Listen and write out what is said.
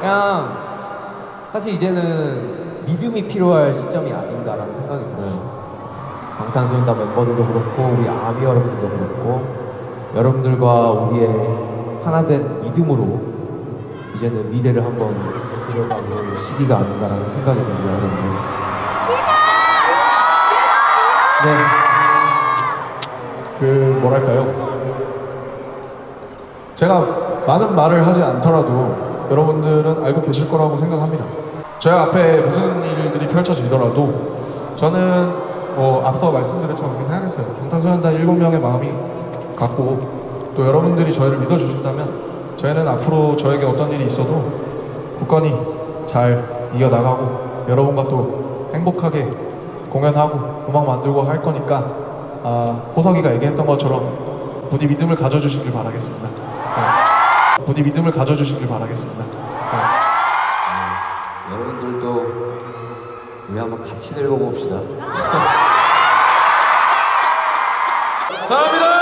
그냥 사실 이제는 믿음이 필요할 시점이 아닌가라는 생각이 들어요. 방탄소년단 멤버들도 그렇고 우리 아미 여러분들도 그렇고 여러분들과 우리의 하나된 믿음으로 이제는 미래를 한번 그려가는 시기가 아닌가라는 생각이 듭니다, 여러분들. 네. 그 뭐랄까요? 제가 많은 말을 하지 않더라도 여러분들은 알고 계실 거라고 생각합니다. 저희 앞에 무슨 일들이 펼쳐지더라도 저는 뭐 앞서 그렇게 생각했어요. 방탄소년단 7명의 마음이 같고 또 여러분들이 저희를 믿어주신다면 저희는 앞으로 저에게 어떤 일이 있어도 굳건히 잘 이겨나가고 여러분과 또 행복하게 공연하고 음악 만들고 할 거니까 아, 호석이가 얘기했던 것처럼 부디 믿음을 가져주시길 바라겠습니다. 네. 부디 믿음을 가져주시길 바라겠습니다. 네. 네. 여러분들도 우리 한번 같이 늙어봅시다. 감사합니다.